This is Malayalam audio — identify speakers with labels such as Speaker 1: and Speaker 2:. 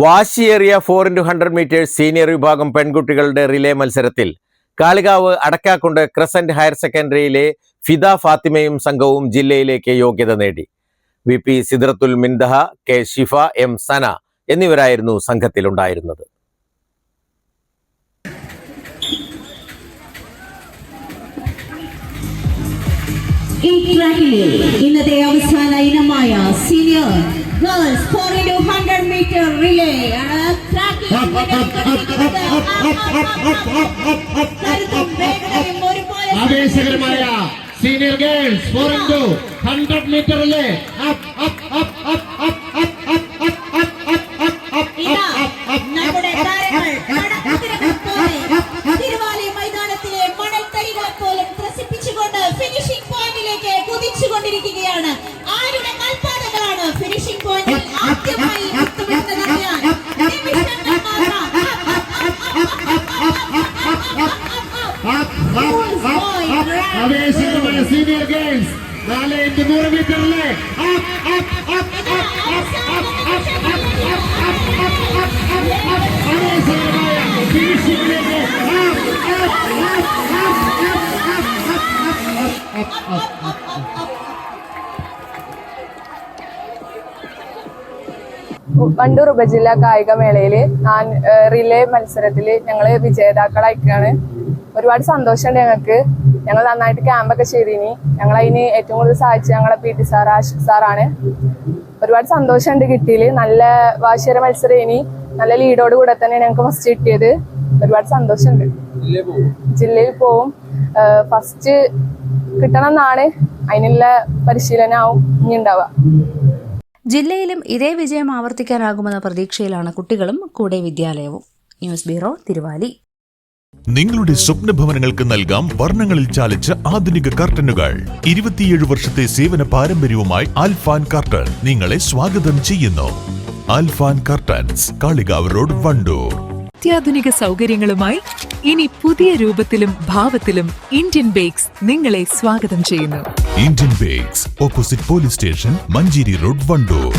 Speaker 1: വാശിയേറിയ four into hundred metres senior വിഭാഗം പെൺകുട്ടികളുടെ റിലേ മത്സരത്തിൽ കാളികാവ് അടക്കാക്കുണ്ട് ക്രസന്റ് ഹയർ സെക്കൻഡറിയിലെ ഫിദ ഫാത്തിമയും സംഘവും ജില്ലയിലേക്ക് യോഗ്യത നേടി. V P Sidrathul Mindaha K Shifa M Sana എന്നിവരായിരുന്നു സംഘത്തിലുണ്ടായിരുന്നത്.
Speaker 2: ഈ ട്രാക്കിലെ ഇന്നത്തെ അവസാന ഇനമായ senior girls four into hundred metre relay ആണ്
Speaker 3: ആവേശകരമായ senior girls four into hundred
Speaker 2: പോലും ത്രസിപ്പിച്ചുകൊണ്ട് ഫിനിഷിംഗ് പോയിന്റിലേക്ക് കുതിച്ചുകൊണ്ടിരിക്കുകയാണ്
Speaker 3: ഗേൾസ് നാല് ഇന്റു നൂറ് മീറ്ററിലെ ആവേശകരമായ ഫിനിഷിംഗിലേക്ക്
Speaker 4: വണ്ടൂർ ഉപജില്ലാ കായികമേളയിൽ ഞാൻ റിലേ മത്സരത്തിൽ ഞങ്ങൾ വിജേതാക്കളായിക്കാണ് ഒരുപാട് സന്തോഷമുണ്ട് ഞങ്ങൾക്ക് ഞങ്ങൾ നന്നായിട്ട് ക്യാമ്പൊക്കെ ചെയ്തിനി. ഞങ്ങൾ അതിന് ഏറ്റവും കൂടുതൽ സഹായിച്ചത് ഞങ്ങളെ പി ടി സാർ ആഷിഖ് സാറാണ്. ഒരുപാട് സന്തോഷമുണ്ട് കിട്ടിയിൽ. നല്ല വാശിയര മത്സരം ഇനി നല്ല ലീഡോട് കൂടെ തന്നെ ഞങ്ങൾക്ക് ഫസ്റ്റ് കിട്ടിയത്. ഒരുപാട് സന്തോഷമുണ്ട്. ജില്ലയിൽ പോവും? ഫസ്റ്റ് കിട്ടണം എന്നാണ് അതിനുള്ള പരിശീലനമാവും ഇനി ഉണ്ടാവുക.
Speaker 5: ജില്ലയിലും ഇതേ വിജയം ആവർത്തിക്കാനാകുമെന്ന പ്രതീക്ഷയിലാണ് കുട്ടികളും കൂടെ വിദ്യാലയവും. News bureau Thiruvali.
Speaker 6: നിങ്ങളുടെ സ്വപ്ന ഭവനങ്ങൾക്ക് നൽകാം വർണങ്ങളിൽ ചാലിച്ച ആധുനിക കർട്ടനുകൾ. ഇരുപത്തിയേഴ് വർഷത്തെ സേവന പാരമ്പര്യവുമായി ആൽഫാൻ കർട്ടൻ നിങ്ങളെ സ്വാഗതം ചെയ്യുന്നു. Alfan curtains Kalikavu road Wandoor.
Speaker 7: അത്യാധുനിക സൗകര്യങ്ങളുമായി ഇനി പുതിയ രൂപത്തിലും ഭാവത്തിലും ഇന്ത്യൻ ബേക്സ് നിങ്ങളെ സ്വാഗതം ചെയ്യുന്നു.
Speaker 6: Indian bakes opposite police station Manjeri road Wandoor.